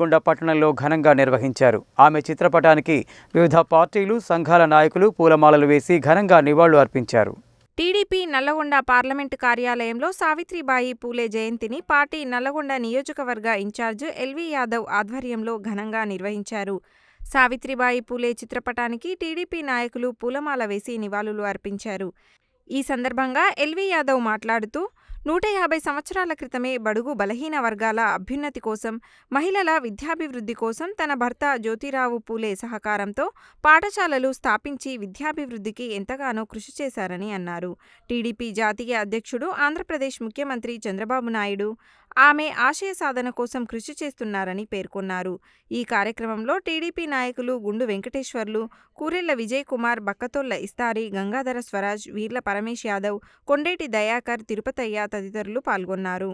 గుండ పట్టణంలో ఘనంగా నిర్వహించారు. ఆమె చిత్రపటానికి వివిధ పార్టీలు సంఘాల నాయకులు పూలమాలలు వేసి ఘనంగా నివాళులు అర్పించారు. టీడీపీ నల్లగొండ పార్లమెంటు కార్యాలయంలో సావిత్రిబాయి పూలే జయంతిని పార్టీ నల్లగొండ నియోజకవర్గ ఇన్ఛార్జ్ ఎల్వి యాదవ్ ఆధ్వర్యంలో ఘనంగా నిర్వహించారు. సావిత్రిబాయి పూలే చిత్రపటానికి టీడీపీ నాయకులు పూలమాల వేసి నివాళులు అర్పించారు. ఈ సందర్భంగా ఎల్వి యాదవ్ మాట్లాడుతూ నూట యాభై సంవత్సరాల క్రితమే బడుగు బలహీన వర్గాల అభ్యున్నతి కోసం మహిళల విద్యాభివృద్ధి కోసం తన భర్త జ్యోతిరావు పూలే సహకారంతో పాఠశాలలు స్థాపించి విద్యాభివృద్ధికి ఎంతగానో కృషి చేశారని అన్నారు. టీడీపీ జాతీయ అధ్యక్షుడు ఆంధ్రప్రదేశ్ ముఖ్యమంత్రి చంద్రబాబు నాయుడు ఆమె ఆశయ సాధన కోసం కృషి చేస్తున్నారని పేర్కొన్నారు. ఈ కార్యక్రమంలో టీడీపీ నాయకులు గుండు వెంకటేశ్వర్లు కూరెళ్ళ విజయ్ కుమార్ బక్కతొల్ల ఇస్తారి గంగాధర స్వరాజ్ వీర్ల పరమేశ్ యాదవ్ కొండేటి దయాకర్ తిరుపతయ్య తదితరులు పాల్గొన్నారు.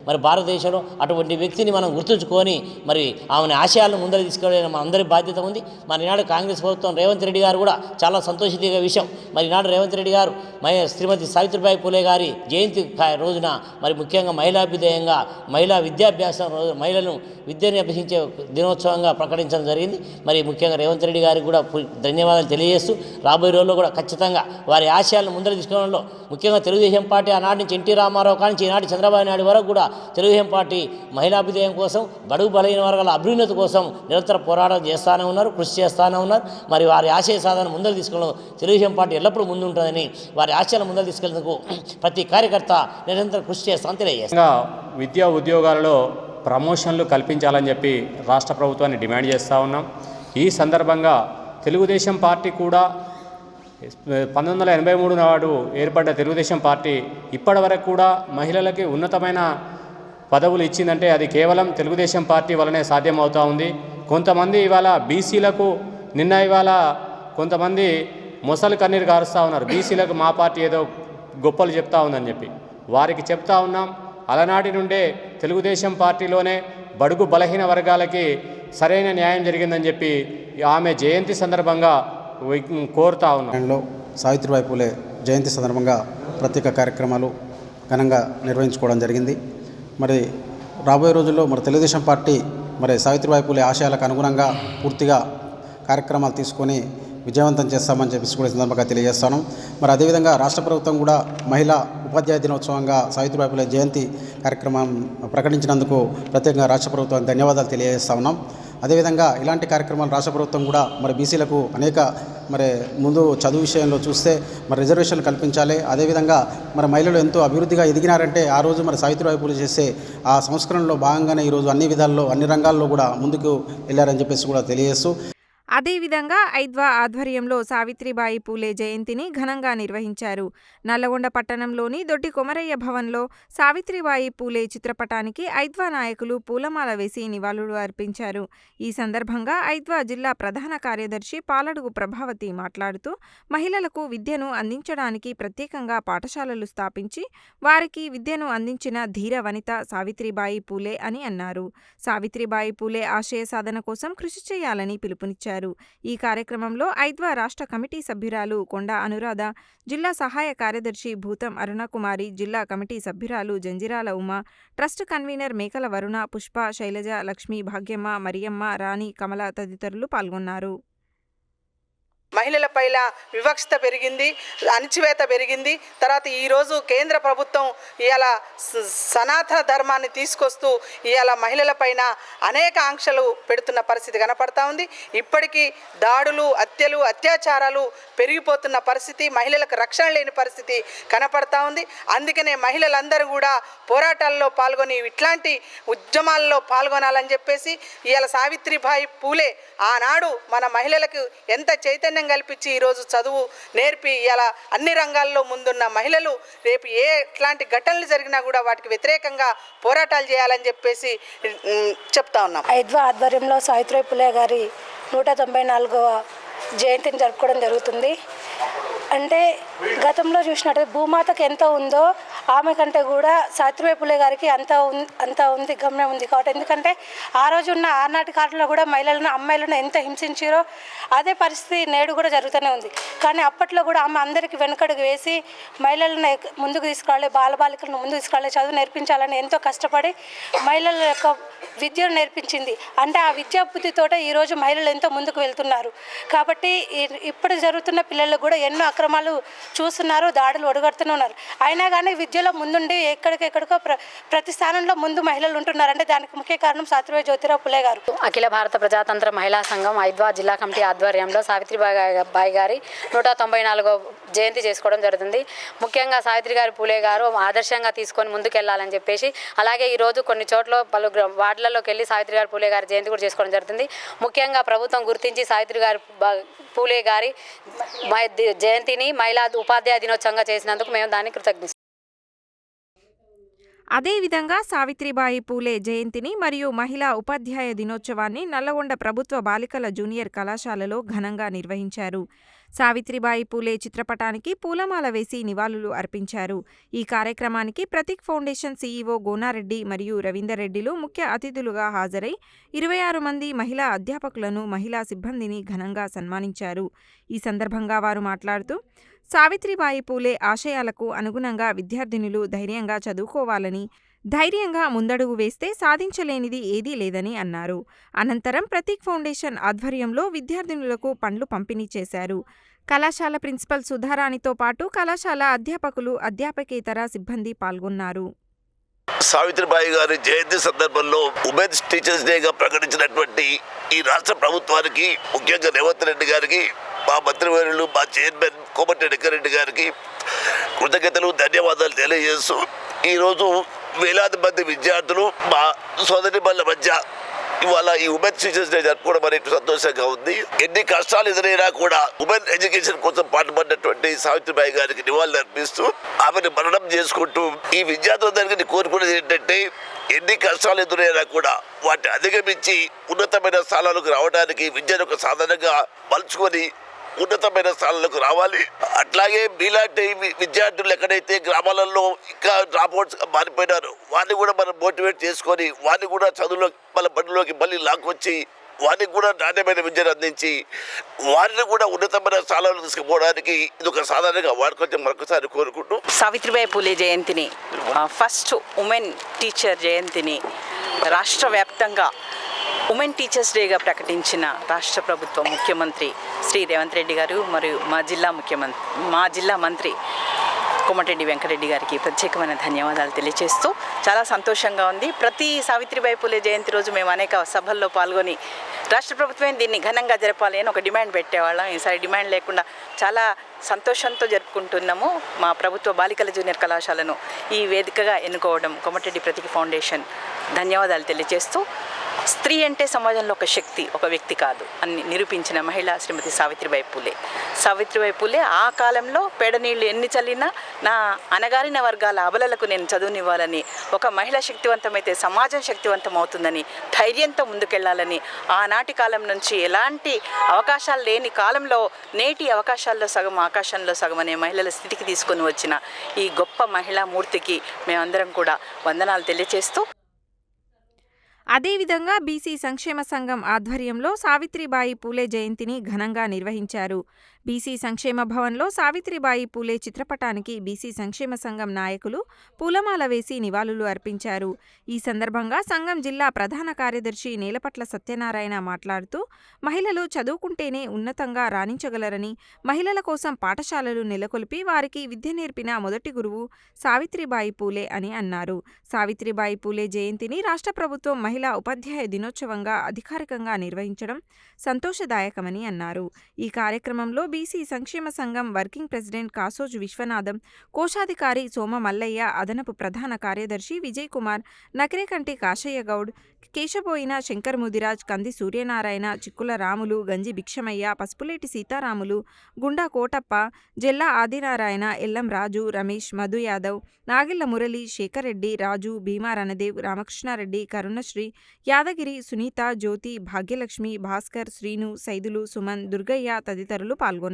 మరి భారతదేశంలో అటువంటి వ్యక్తిని మనం గుర్తుంచుకొని మరి ఆమె ఆశయాలను ముందర తీసుకెళ్ళిన మన అందరి బాధ్యత ఉంది. మరి ఈనాడు కాంగ్రెస్ ప్రభుత్వం రేవంత్ రెడ్డి గారు కూడా చాలా సంతోషించే విషయం. మరి ఈనాడు రేవంత్ రెడ్డి గారు మహి శ్రీమతి సావిత్రిబాయి పూలే గారి జయంతి రోజున మరి ముఖ్యంగా మహిళాభ్యుదయంగా మహిళా విద్యాభ్యాసం రోజు మహిళలను విద్యను అభ్యసించే దినోత్సవంగా ప్రకటించడం జరిగింది. మరి ముఖ్యంగా రేవంత్ రెడ్డి గారికి కూడా ధన్యవాదాలు తెలియజేస్తూ రాబోయే రోజుల్లో కూడా ఖచ్చితంగా వారి ఆశయాలను ముందర తీసుకోవడంలో ముఖ్యంగా తెలుగుదేశం పార్టీ ఆనాటి నుంచి ఎన్టీ రామారావు కానీ ఈనాటి చంద్రబాబు నాయుడు వరకు కూడా తెలుగుదేశం పార్టీ మహిళాభ్యుదయం కోసం బడుగు బలహీన వర్గాల అభ్యున్నతి కోసం నిరంతర పోరాటం చేస్తానే ఉన్నారు కృషి చేస్తానే ఉన్నారు. మరి వారి ఆశయ సాధన ముందరు తీసుకోవడం తెలుగుదేశం పార్టీ ఎల్లప్పుడూ ముందుంటుందని వారి ఆశయాలను ముందరు తీసుకెళ్ళేందుకు ప్రతి కార్యకర్త నిరంతరం కృషి చేస్తామని తెలియజేస్తాను. విద్యా ఉద్యోగాలలో ప్రమోషన్లు కల్పించాలని చెప్పి రాష్ట్ర ప్రభుత్వాన్ని డిమాండ్ చేస్తూ ఉన్నాం. ఈ సందర్భంగా తెలుగుదేశం పార్టీ కూడా పంతొమ్మిది వందల ఎనభై మూడు నాడు ఏర్పడ్డ తెలుగుదేశం పార్టీ ఇప్పటి వరకు కూడా మహిళలకి ఉన్నతమైన పదవులు ఇచ్చిందంటే అది కేవలం తెలుగుదేశం పార్టీ వలనే సాధ్యమవుతూ ఉంది. కొంతమంది ఇవాళ బీసీలకు నిన్న ఇవాళ కొంతమంది ముసలి కన్నీరు కారుస్తూ ఉన్నారు. బీసీలకు మా పార్టీ ఏదో గొప్పలు చెప్తా ఉందని చెప్పి. వారికి చెప్తా ఉన్నాం అలనాటి నుండే తెలుగుదేశం పార్టీలోనే బడుగు బలహీన వర్గాలకి సరైన న్యాయం జరిగిందని చెప్పి ఆమె జయంతి సందర్భంగా కోరుతా ఉన్నాం. సావిత్రిబాయి పూలే జయంతి సందర్భంగా ప్రత్యేక కార్యక్రమాలు ఘనంగా నిర్వహించుకోవడం జరిగింది. మరి రాబోయే రోజుల్లో మరి తెలుగుదేశం పార్టీ మరి సావిత్రిబాయి పూలే ఆశయాలకు అనుగుణంగా పూర్తిగా కార్యక్రమాలు తీసుకొని విజయవంతం చేస్తామని చెప్పేసి కూడా సందర్భంగా తెలియజేస్తాను. మరి అదేవిధంగా రాష్ట్ర ప్రభుత్వం కూడా మహిళా ఉపాధ్యాయ దినోత్సవంగా సావిత్రిబాయి పూలే జయంతి కార్యక్రమం ప్రకటించినందుకు ప్రత్యేకంగా రాష్ట్ర ప్రభుత్వానికి ధన్యవాదాలు తెలియజేస్తా ఉన్నాం. అదేవిధంగా ఇలాంటి కార్యక్రమాలు రాష్ట్ర ప్రభుత్వం కూడా మరి బీసీలకు అనేక మరి ముందు చదువు విషయంలో చూస్తే మరి రిజర్వేషన్లు కల్పించాలి. అదేవిధంగా మరి మహిళలు ఎంతో అభివృద్ధిగా ఎదిగినారంటే ఆ రోజు మరి సావిత్రిబాయి పూలే చేసే ఆ సంస్కరణలో భాగంగానే ఈరోజు అన్ని విధాల్లో అన్ని రంగాల్లో కూడా ముందుకు వెళ్ళారని చెప్పేసి కూడా తెలియజేస్తూ అదేవిధంగా ఐద్వా ఆధ్వర్యంలో సావిత్రిబాయి పూలే జయంతిని ఘనంగా నిర్వహించారు. నల్లగొండ పట్టణంలోని దొడ్డి కొమరయ్య భవన్లో సావిత్రిబాయి పూలే చిత్రపటానికి ఐద్వా నాయకులు పూలమాల వేసి నివాళులు అర్పించారు. ఈ సందర్భంగా ఐద్వా జిల్లా ప్రధాన కార్యదర్శి పాలడుగు ప్రభావతి మాట్లాడుతూ మహిళలకు విద్యను అందించడానికి ప్రత్యేకంగా పాఠశాలలు స్థాపించి వారికి విద్యను అందించిన ధీర వనిత సావిత్రిబాయి పూలే అని అన్నారు. సావిత్రిబాయి పూలే ఆశయ సాధన కోసం కృషి చేయాలని పిలుపునిచ్చారు. ఈ కార్యక్రమంలో ఐద్వా రాష్ట్ర కమిటీ సభ్యురాలు కొండ అనురాధ జిల్లా సహాయ కార్యదర్శి భూతం అరుణకుమారి జిల్లా కమిటీ సభ్యురాలు జంజిరాల ఉమ ట్రస్ట్ కన్వీనర్ మేకల వరుణ పుష్ప శైలజ లక్ష్మి భాగ్యమ్మ మరియమ్మ రాణి కమల తదితరులు పాల్గొన్నారు. మహిళలపైన వివక్షత పెరిగింది అణచివేత పెరిగింది. తర్వాత ఈరోజు కేంద్ర ప్రభుత్వం ఇవాళ సనాతన ధర్మాన్ని తీసుకొస్తూ ఇవాళ మహిళలపైన అనేక ఆంక్షలు పెడుతున్న పరిస్థితి కనపడతా ఉంది. ఇప్పటికీ దాడులు హత్యలు అత్యాచారాలు పెరిగిపోతున్న పరిస్థితి మహిళలకు రక్షణ లేని పరిస్థితి కనపడతా ఉంది. అందుకనే మహిళలందరూ కూడా పోరాటాల్లో పాల్గొని ఇట్లాంటి ఉద్యమాల్లో పాల్గొనాలని చెప్పేసి ఇవాళ సావిత్రిబాయి పూలే ఆనాడు మన మహిళలకు ఎంత చైతన్యం కల్పించి ఈరోజు చదువు నేర్పి ఇలా అన్ని రంగాల్లో ముందున్న మహిళలు రేపు ఏ ఎట్లాంటి ఘటనలు జరిగినా కూడా వాటికి వ్యతిరేకంగా పోరాటాలు చేయాలని చెప్పేసి చెప్తా ఉన్నాం. ఐద్వా ఆధ్వర్యంలో సావిత్రి పులే గారి నూట తొంభై నాలుగవ జయంతిని జరుపుకోవడం జరుగుతుంది. అంటే గతంలో చూసినట్టయితే భూమాతకు ఎంత ఉందో ఆమె కంటే కూడా సావిత్రిబాయి పులే గారికి అంత అంత ఉంది గమ్యం ఉంది కాబట్టి. ఎందుకంటే ఆ రోజు ఉన్న ఆనాటి కాలంలో కూడా మహిళలను అమ్మాయిలను ఎంత హింసించారో అదే పరిస్థితి నేడు కూడా జరుగుతూనే ఉంది. కానీ అప్పట్లో కూడా ఆమె అందరికీ వెనుకడుగు వేసి మహిళలను ముందుకు తీసుకురావాలి బాలబాలికలను ముందుకు తీసుకురావాలి చదువు నేర్పించాలని ఎంతో కష్టపడి మహిళల యొక్క విద్యను నేర్పించింది. అంటే ఆ విద్యా బుద్ధితోటే ఈరోజు మహిళలు ఎంతో ముందుకు వెళ్తున్నారు. కాబట్టి ఇప్పుడు జరుగుతున్న పిల్లలు కూడా ఎన్నో అక్రమాలు చూస్తున్నారు దాడులు ఒడగడుతూనే ఉన్నారు. అయినా కానీ విద్య విద్యలో ముందుండి ఎక్కడికెక్కడికో ప్ర ప్రతి స్థానంలో ముందు మహిళలు ఉంటున్నారు అంటే దానికి ముఖ్య కారణం సాత్రిబాయి జ్యోతిరావు పులే గారు. అఖిల భారత ప్రజాతంత్ర మహిళా సంఘం ఐద్వా జిల్లా కమిటీ ఆధ్వర్యంలో సావిత్రిబాయి బాయి గారి నూట తొంభై నాలుగో జయంతి చేసుకోవడం జరుగుతుంది. ముఖ్యంగా సావిత్రి గారి పూలే గారు ఆదర్శంగా తీసుకొని ముందుకెళ్ళాలని చెప్పేసి అలాగే ఈరోజు కొన్ని చోట్ల పలు వార్డులలోకి వెళ్ళి సావిత్రి గారి పూలే గారి జయంతి కూడా చేసుకోవడం జరుగుతుంది. ముఖ్యంగా ప్రభుత్వం గుర్తించి సావిత్రి గారి బా- పూలే గారి జయంతిని మహిళా ఉపాధ్యాయ దినోత్సవంగా చేసినందుకు మేము దాన్ని కృతజ్ఞ అదేవిధంగా సావిత్రిబాయి పూలే జయంతిని మరియు మహిళా ఉపాధ్యాయ దినోత్సవాన్ని నల్లగొండ ప్రభుత్వ బాలికల జూనియర్ కళాశాలలో ఘనంగా నిర్వహించారు. సావిత్రిబాయి పూలే చిత్రపటానికి పూలమాల వేసి నివాళులు అర్పించారు. ఈ కార్యక్రమానికి ప్రతీక్ ఫౌండేషన్ సీఈఓ గోనారెడ్డి మరియు రవీందర్ రెడ్డిలు ముఖ్య అతిథులుగా హాజరై ఇరవై ఆరు మంది మహిళా అధ్యాపకులను మహిళా సిబ్బందిని ఘనంగా సన్మానించారు. ఈ సందర్భంగా వారు మాట్లాడుతూ సావిత్రిబాయి పూలే ఆశయాలకు అనుగుణంగా విద్యార్థినులు ధైర్యంగా చదువుకోవాలని ధైర్యంగా ముందడుగు వేస్తే సాధించలేనిది ఏదీ లేదని అన్నారు. అనంతరం ప్రతీక్ ఫౌండేషన్ ఆధ్వర్యంలో విద్యార్థినులకు పండ్లు పంపిణీ చేశారు. కళాశాల ప్రిన్సిపల్ సుధారాణితో పాటు కళాశాల అధ్యాపకులు అధ్యాపకేతర సిబ్బంది పాల్గొన్నారు. సావిత్రిబాయి గారి జయంతి సందర్భంలో ఉమెన్స్ టీచర్స్ డేగా ప్రకటించినటువంటి ఈ రాష్ట్ర ప్రభుత్వానికి ముఖ్యంగా రేవంత్ రెడ్డి గారికి మా మంత్రివర్యులు మా చైర్మన్ కోమటి రెడ్డి గారికి కృతజ్ఞతలు ధన్యవాదాలు తెలియజేస్తూ ఈరోజు వేలాది మంది విద్యార్థులు మా సోదరి మధ్య మధ్య ఇవాళ ఈ ఉమెన్ టీచర్స్ డే జరుపుకోవడం అనేది సంతోషంగా ఉంది. ఎన్ని కష్టాలు ఎదురైనా కూడా ఉమెన్ ఎడ్యుకేషన్ కోసం పాటుపడినటువంటి సావిత్రిబాయి గారికి నివాళులు అర్పిస్తూ ఆమెను మరణం చేసుకుంటూ ఈ విద్యార్థులందరికీ కోరుకునేది ఏంటంటే ఎన్ని కష్టాలు ఎదురైనా కూడా వాటిని అధిగమించి ఉన్నతమైన స్థానాలకు రావడానికి విద్యను ఒక సాధనంగా మలుచుకొని ఉన్నతమైన స్థానాలకు రావాలి. అట్లాగే మీలాంటి విద్యార్థులు ఎక్కడైతే గ్రామాలలో ఇంకా డ్రాప్అవుట్స్ మారిపోయినారు వారిని కూడా మనం మోటివేట్ చేసుకొని వారిని కూడా చదువులో మన బడిలోకి మళ్ళీ లాక్కొచ్చి వారికి కూడా నాణ్యమైన విద్యను అందించి వారిని కూడా ఉన్నతమైన స్థానాలు తీసుకుపోవడానికి ఇది ఒక సాధారణంగా వాడుకొచ్చి మరొకసారి కోరుకుంటూ. సావిత్రిబాయి పూలే జయంతిని ఫస్ట్ ఉమెన్ టీచర్ జయంతిని రాష్ట్ర వ్యాప్తంగా ఉమెన్ టీచర్స్ డేగా ప్రకటించిన రాష్ట్ర ప్రభుత్వ ముఖ్యమంత్రి శ్రీ రేవంత్ రెడ్డి గారు మరియు మా జిల్లా ముఖ్యమంత్రి మా జిల్లా మంత్రి కోమటిరెడ్డి వెంకరెడ్డి గారికి ప్రత్యేకమైన ధన్యవాదాలు తెలియజేస్తూ చాలా సంతోషంగా ఉంది. ప్రతి సావిత్రిబాయి పూలే జయంతి రోజు మేము అనేక సభల్లో పాల్గొని రాష్ట్ర ప్రభుత్వం దీన్ని ఘనంగా జరపాలి అని ఒక డిమాండ్ పెట్టేవాళ్ళం. ఈసారి డిమాండ్ లేకుండా చాలా సంతోషంతో జరుపుకుంటున్నాము మా ప్రభుత్వ బాలికల జూనియర్ కళాశాలను ఈ వేదికగా ఎన్నుకోవడం కొమటెడ్డి ప్రతికి ఫౌండేషన్ ధన్యవాదాలు తెలియజేస్తూ స్త్రీ అంటే సమాజంలో ఒక శక్తి ఒక వ్యక్తి కాదు అని నిరూపించిన మహిళ శ్రీమతి సావిత్రిబాయి పూలే. సావిత్రిబాయి పూలే ఆ కాలంలో పేడ నీళ్ళు ఎన్ని చల్లినా నా అనగారిన వర్గాల అబలలకు నేను చదువునివ్వాలని ఒక మహిళ శక్తివంతమైతే సమాజం శక్తివంతం అవుతుందని ధైర్యంతో ముందుకెళ్ళాలని ఆనాటి కాలం నుంచి ఎలాంటి అవకాశాలు లేని కాలంలో నేటి అవకాశాల్లో సగం ఆకాశంలో సగం అనే మహిళల స్థితికి తీసుకొని వచ్చిన ఈ గొప్ప మహిళా మూర్తికి మేమందరం కూడా వందనాలు తెలియజేస్తూ అదేవిధంగా బీసీ సంక్షేమ సంఘం ఆధ్వర్యంలో సావిత్రిబాయి పూలే జయంతిని ఘనంగా నిర్వహించారు. బీసీ సంక్షేమ భవన్లో సావిత్రిబాయి పూలే చిత్రపటానికి బీసీ సంక్షేమ సంఘం నాయకులు పూలమాల వేసి నివాళులు అర్పించారు. ఈ సందర్భంగా సంఘం జిల్లా ప్రధాన కార్యదర్శి నేలపట్ల సత్యనారాయణ మాట్లాడుతూ మహిళలు చదువుకుంటేనే ఉన్నతంగా రాణించగలరని మహిళల కోసం పాఠశాలలు నెలకొల్పి వారికి విద్య నేర్పిన మొదటి గురువు సావిత్రిబాయి పూలే అని అన్నారు. సావిత్రిబాయి పూలే జయంతిని రాష్ట్ర ప్రభుత్వం మహిళా ఉపాధ్యాయ దినోత్సవంగా అధికారికంగా నిర్వహించడం సంతోషదాయకమని అన్నారు. ఈ కార్యక్రమంలో బీసీ సంక్షేమ సంఘం వర్కింగ్ ప్రెసిడెంట్ కాసోజు విశ్వనాథం కోశాధికారి సోమ మల్లయ్య అదనపు ప్రధాన కార్యదర్శి విజయ్ కుమార్ నకిరేకంటి కాశయ్య గౌడ్ కేశబోయిన శంకర్ ముదిరాజ్ కంది సూర్యనారాయణ చిక్కుల రాములు గంజి భిక్షమయ్య పసుపులేటి సీతారాములు గుండా కోటప్ప జెల్లా ఆదినారాయణ ఎల్లం రాజు రమేష్ మధు యాదవ్ నాగిళ్ళ మురళి శేఖర్ రెడ్డి రాజు భీమా రణదేవ్ రామకృష్ణారెడ్డి కరుణశ్రీ యాదగిరి సునీత జ్యోతి భాగ్యలక్ష్మి భాస్కర్ శ్రీను సైదులు సుమన్ దుర్గయ్య తదితరులు పాల్గొన్నారు.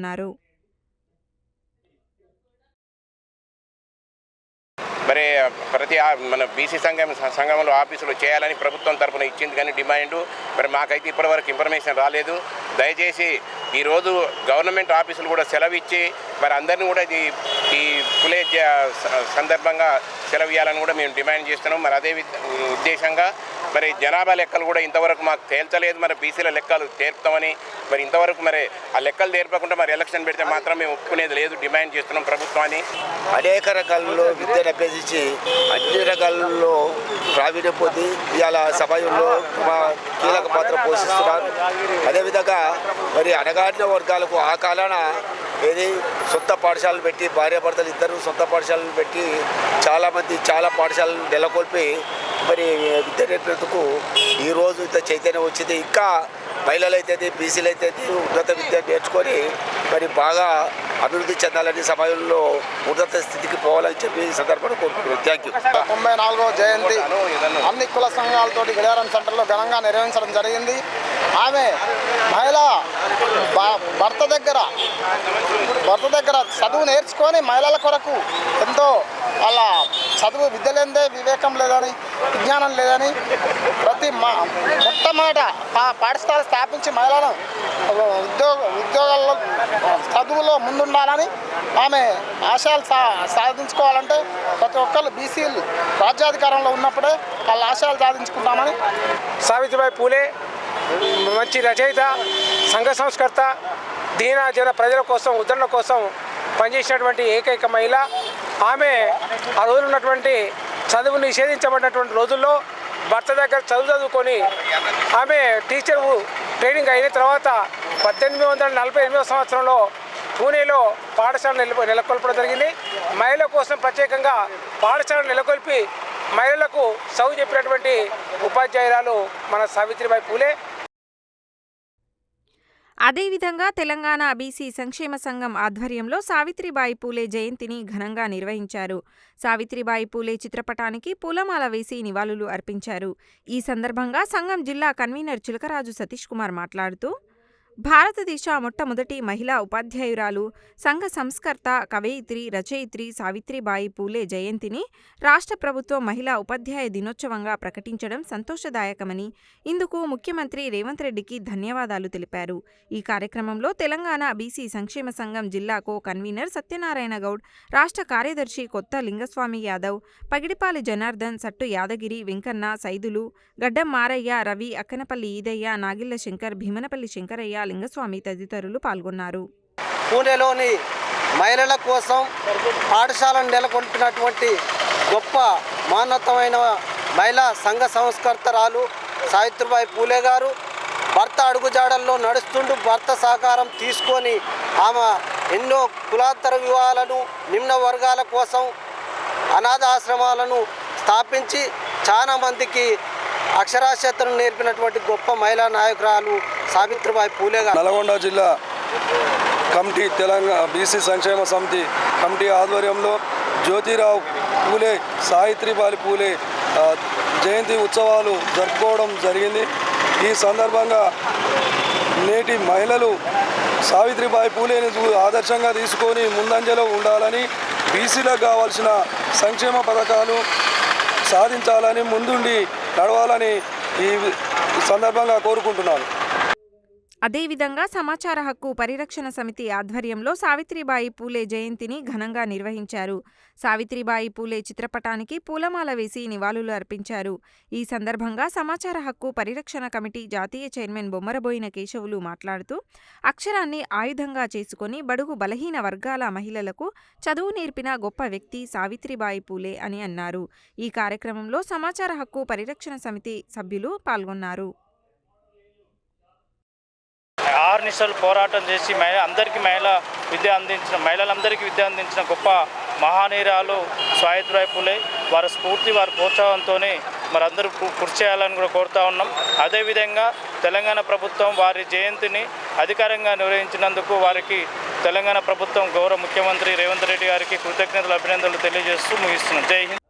మరి ప్రతి మన బీసీ సంఘం సంఘంలో ఆఫీసులు చేయాలని ప్రభుత్వం తరపున ఇచ్చింది కానీ డిమాండ్. మరి మాకైతే ఇప్పటివరకు ఇన్ఫర్మేషన్ రాలేదు. దయచేసి ఈరోజు గవర్నమెంట్ ఆఫీసులు కూడా సెలవిచ్చి మరి అందరినీ కూడా ఈ ఈ పులే జ- స- సందర్భంగా సెలవు ఇవ్వాలని కూడా మేము డిమాండ్ చేస్తున్నాం. మరి అదే వి- ఉద్దేశంగా మరి జనాభా లెక్కలు కూడా ఇంతవరకు మాకు తేల్చలేదు. మరి బీసీల లెక్కలు తేర్పుతామని మరి ఇంతవరకు మరి ఆ లెక్కలు తేర్పకుండా మరి ఎలక్షన్ పెడితే మాత్రం మేము ఒప్పుకునేది లేదు. డిమాండ్ చేస్తున్నాం ప్రభుత్వాన్ని. అనేక రకాలలో విద్యను అభ్యసించి అన్ని రకాలలో ప్రావీణ్యం పొంది ఇవాళ సమాజంలో మా కీలక పాత్ర పోషిస్తున్నారు. అదేవిధంగా మరి అనగాడిన వర్గాలకు ఆ కాలాన ఏది సొంత పాఠశాలలు పెట్టి భార్యాభర్తలు ఇద్దరు సొంత పాఠశాలలు పెట్టి చాలామంది చాలా పాఠశాలలు నెలకొల్పి మరి విద్య నేర్పేందుకు ఈరోజు ఇంత చైతన్యం వచ్చింది. ఇంకా మహిళలు అయితే బీసీలు అయితే ఉన్నత విద్య నేర్చుకొని మరి బాగా అభివృద్ధి చెందాలని సమాజంలో ఉన్నత స్థితికి పోవాలని చెప్పి సందర్భంగా కోరుకుంటున్నాను. థ్యాంక్ యూ తొంభై నాలుగో జయంతి అన్ని కుల సంఘాలతోటి గడియారం సెంటర్లో ఘనంగా నిర్వహించడం జరిగింది. ఆమె మహిళ భ- భర్త దగ్గర భర్త దగ్గర చదువు నేర్చుకొని మహిళల కొరకు ఎంతో వాళ్ళ చదువు విద్య లేదే వివేకం లేదని విజ్ఞానం లేదని ప్రతి మా మొట్టమొదట పాఠశాల స్థాపించి మహిళలను ఉద్యోగ ఉద్యోగాల్లో చదువులో ముందుండాలని ఆమె ఆశయాలు సా సాధించుకోవాలంటే ప్రతి ఒక్కరు బీసీలు రాజ్యాధికారంలో ఉన్నప్పుడే వాళ్ళ ఆశయాలు సాధించుకుంటామని సావిత్రిబాయి పూలే మంచి రచయిత సంఘ సంస్కర్త దీనజన ప్రజల కోసం ఉద్ధరణ కోసం పనిచేసినటువంటి ఏకైక మహిళ. ఆమె ఆ రోజు ఉన్నటువంటి చదువు నిషేధించబడినటువంటి రోజుల్లో భర్త దగ్గర చదువు చదువుకొని ఆమె టీచర్ ట్రైనింగ్ అయిన తర్వాత పద్దెనిమిది వందల నలభై ఎనిమిదవ సంవత్సరంలో పూణేలో పాఠశాల నెల నెలకొల్పడం జరిగింది. మహిళల కోసం ప్రత్యేకంగా పాఠశాల నెలకొల్పి మహిళలకు చదువు చెప్పినటువంటి ఉపాధ్యాయురాలు మన సావిత్రిబాయి పూలే. అదేవిధంగా తెలంగాణ బీసీ సంక్షేమ సంఘం ఆధ్వర్యంలో సావిత్రిబాయి పూలే జయంతిని ఘనంగా నిర్వహించారు. సావిత్రిబాయి పూలే చిత్రపటానికి పూలమాల వేసి నివాళులు అర్పించారు. ఈ సందర్భంగా సంఘం జిల్లా కన్వీనర్ చిలకరాజు సతీష్ కుమార్ మాట్లాడుతూ భారతదేశ మొట్టమొదటి మహిళా ఉపాధ్యాయురాలు సంఘ సంస్కర్త కవయిత్రి రచయిత్రి సావిత్రిబాయి పూలే జయంతిని రాష్ట్ర ప్రభుత్వం మహిళా ఉపాధ్యాయ దినోత్సవంగా ప్రకటించడం సంతోషదాయకమని ఇందుకు ముఖ్యమంత్రి రేవంత్ రెడ్డికి ధన్యవాదాలు తెలిపారు. ఈ కార్యక్రమంలో తెలంగాణ బీసీ సంక్షేమ సంఘం జిల్లా కో కన్వీనర్ సత్యనారాయణ గౌడ్ రాష్ట్ర కార్యదర్శి కొత్త లింగస్వామి యాదవ్ పగిడిపాలి జనార్దన్ సట్టు యాదగిరి వెంకన్న సైదులు గడ్డం మారయ్య రవి అక్కనపల్లి ఈదయ్య నాగిళ్ళ శంకర్ భీమనపల్లి శంకరయ్య లింగస్వామి తదితరులు పాల్గొన్నారు. పూణేలోని మహిళల కోసం పాఠశాలను నెలకొల్పినటువంటి గొప్ప మానవతమైన మహిళా సంఘ సంస్కర్తరాలు సావిత్రిబాయి పూలే గారు భర్త అడుగుజాడల్లో నడుస్తుంటూ భర్త సహకారం తీసుకొని ఆమె ఎన్నో కులాంతర వివాహాలను నిమ్న వర్గాల కోసం అనాథ ఆశ్రమాలను స్థాపించి చాలామందికి అక్షరాస్యతను నేర్పినటువంటి గొప్ప మహిళా నాయకురాలు సావిత్రిబాయి పూలే నల్గొండ జిల్లా కమిటీ తెలంగాణ బీసీ సంక్షేమ సమితి కమిటీ ఆధ్వర్యంలో జ్యోతిరావు పూలే సావిత్రిబాయి పూలే జయంతి ఉత్సవాలు జరుపుకోవడం జరిగింది. ఈ సందర్భంగా నేటి మహిళలు సావిత్రిబాయి పూలేని ఆదర్శంగా తీసుకొని ముందంజలో ఉండాలని బీసీలకు కావాల్సిన సంక్షేమ పథకాలు సాధించాలని ముందుండి నడవాలని ఈ సందర్భంగా కోరుకుంటున్నాను. అదేవిధంగా సమాచార హక్కు పరిరక్షణ సమితి ఆధ్వర్యంలో సావిత్రిబాయి పూలే జయంతిని ఘనంగా నిర్వహించారు. సావిత్రిబాయి పూలే చిత్రపటానికి పూలమాల వేసి నివాళులు అర్పించారు. ఈ సందర్భంగా సమాచార హక్కు పరిరక్షణ కమిటీ జాతీయ చైర్మన్ బొమ్మరబోయిన కేశవులు మాట్లాడుతూ అక్షరాన్ని ఆయుధంగా చేసుకుని బడుగు బలహీన వర్గాల మహిళలకు చదువు నేర్పిన గొప్ప వ్యక్తి సావిత్రిబాయి పూలే అని అన్నారు. ఈ కార్యక్రమంలో సమాచార హక్కు పరిరక్షణ సమితి సభ్యులు పాల్గొన్నారు. ఆరు నిమిషాలు పోరాటం చేసి మహిళ అందరికీ మహిళ విద్య అందించిన మహిళలందరికీ విద్య అందించిన గొప్ప మహానీరాలు సావిత్రిబాయి పూలే. వారి స్ఫూర్తి వారి ప్రోత్సాహంతోనే మరి అందరూ కృషి చేయాలని కూడా కోరుతా ఉన్నాం. అదేవిధంగా తెలంగాణ ప్రభుత్వం వారి జయంతిని అధికారంగా నిర్వహించినందుకు వారికి తెలంగాణ ప్రభుత్వం గౌరవ ముఖ్యమంత్రి రేవంత్ రెడ్డి గారికి కృతజ్ఞతలు అభినందనలు తెలియజేస్తూ ముగిస్తున్నాం. జై హింద్.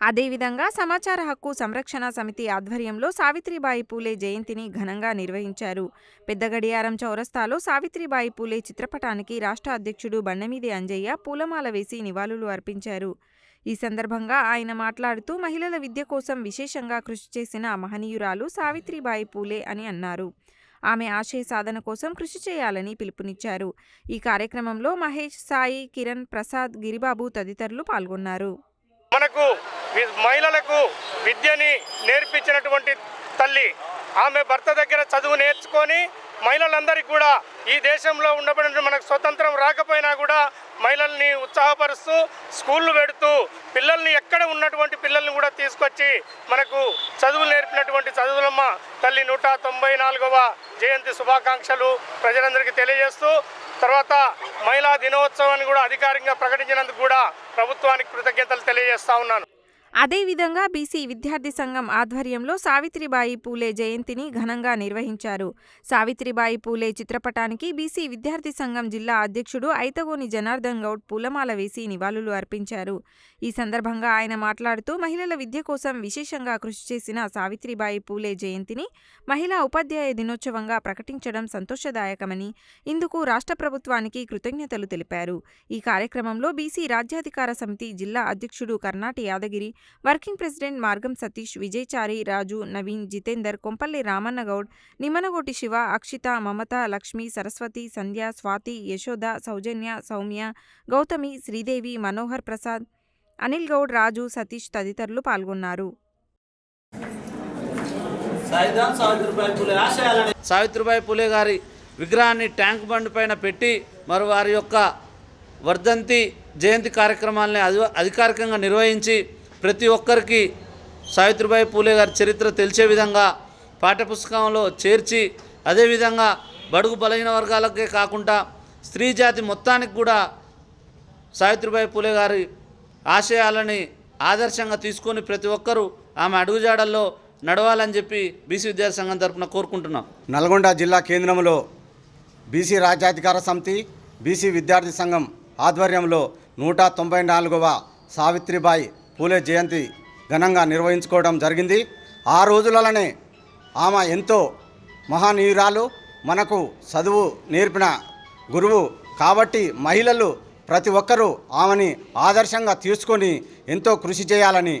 అదేవిధంగా సమాచార హక్కు సంరక్షణ సమితి ఆధ్వర్యంలో సావిత్రిబాయి పూలే జయంతిని ఘనంగా నిర్వహించారు. పెద్ద గడియారం చౌరస్తాలో సావిత్రిబాయి పూలే చిత్రపటానికి రాష్ట్ర అధ్యక్షుడు బండమీది అంజయ్య పూలమాల వేసి నివాళులు అర్పించారు. ఈ సందర్భంగా ఆయన మాట్లాడుతూ మహిళల విద్య కోసం విశేషంగా కృషి చేసిన మహనీయురాలు సావిత్రిబాయి పూలే అని అన్నారు. ఆమె ఆశయ సాధన కోసం కృషి చేయాలని పిలుపునిచ్చారు. ఈ కార్యక్రమంలో మహేష్ సాయి కిరణ్ ప్రసాద్ గిరిబాబు తదితరులు పాల్గొన్నారు. మనకు వి- మహిళలకు విద్యని నేర్పించినటువంటి తల్లి. ఆమె భర్త దగ్గర చదువు నేర్చుకొని మహిళలందరికీ కూడా ఈ దేశంలో ఉండబడిన మనకు స్వతంత్రం రాకపోయినా కూడా మహిళల్ని ఉత్సాహపరుస్తూ స్కూళ్ళు పెడుతూ పిల్లల్ని ఎక్కడ ఉన్నటువంటి పిల్లల్ని కూడా తీసుకొచ్చి మనకు చదువులు నేర్పినటువంటి చదువులమ్మ తల్లి నూట తొంభై నాలుగవ జయంతి శుభాకాంక్షలు ప్రజలందరికీ తెలియజేస్తూ తర్వాత మహిళా దినోత్సవాన్ని కూడా అధికారికంగా ప్రకటించినందుకు కూడా ప్రభుత్వానికి కృతజ్ఞతలు తెలియజేస్తా ఉన్నాను. అదేవిధంగా బీసీ విద్యార్థి సంఘం ఆధ్వర్యంలో సావిత్రిబాయి పూలే జయంతిని ఘనంగా నిర్వహించారు. సావిత్రిబాయి పూలే చిత్రపటానికి బీసీ విద్యార్థి సంఘం జిల్లా అధ్యక్షుడు ఐతగోని జనార్దన్ గౌడ్ పూలమాల వేసి నివాళులు అర్పించారు. ఈ సందర్భంగా ఆయన మాట్లాడుతూ మహిళల విద్య కోసం విశేషంగా కృషి చేసిన సావిత్రిబాయి పూలే జయంతిని మహిళా ఉపాధ్యాయ దినోత్సవంగా ప్రకటించడం సంతోషదాయకమని ఇందుకు రాష్ట్ర ప్రభుత్వానికి కృతజ్ఞతలు తెలిపారు. ఈ కార్యక్రమంలో బీసీ రాజ్యాధికార సమితి జిల్లా అధ్యక్షుడు కర్ణాటి యాదగిరి వర్కింగ్ ప్రెసిడెంట్ మార్గం సతీష్ విజయచారి రాజు నవీన్ జితేందర్ కొంపల్లి రామన్నగౌడ్ నిమ్మనగోటి శివ అక్షిత మమత లక్ష్మి సరస్వతి సంధ్య స్వాతి యశోద సౌజన్య సౌమ్య గౌతమి శ్రీదేవి మనోహర్ ప్రసాద్ అనిల్ గౌడ్ రాజు సతీష్ తదితరులు పాల్గొన్నారు. సావిత్రిబాయి పూలే గారి విగ్రహాన్ని ట్యాంక్ బండ్ పైన పెట్టి మరి వారి యొక్క వర్ధంతి జయంతి కార్యక్రమాలని అధి అధికారికంగా నిర్వహించి ప్రతి ఒక్కరికి సావిత్రిబాయి పూలే గారి చరిత్ర తెలిసే విధంగా పాఠ్యపుస్తకంలో చేర్చి అదేవిధంగా బడుగు బలహీన వర్గాలకే కాకుండా స్త్రీ జాతి మొత్తానికి కూడా సావిత్రిబాయి పూలే గారి ఆశయాలని ఆదర్శంగా తీసుకొని ప్రతి ఒక్కరూ ఆమె అడుగుజాడల్లో నడవాలని చెప్పి బీసీ విద్యాసంఘం తరఫున కోరుకుంటున్నాం. నల్గొండ జిల్లా కేంద్రంలో బీసీ రాజ్యాధికార సమితి బీసీ విద్యార్థి సంఘం ఆధ్వర్యంలో నూట తొంభై నాలుగవ సావిత్రిబాయి పూలే జయంతి ఘనంగా నిర్వహించుకోవడం జరిగింది. ఆ రోజులలోనే ఆమె ఎంతో మహానీయురాలు మనకు చదువు నేర్పిన గురువు కాబట్టి మహిళలు ప్రతి ఒక్కరూ ఆమెని ఆదర్శంగా తీసుకొని ఎంతో కృషి చేయాలని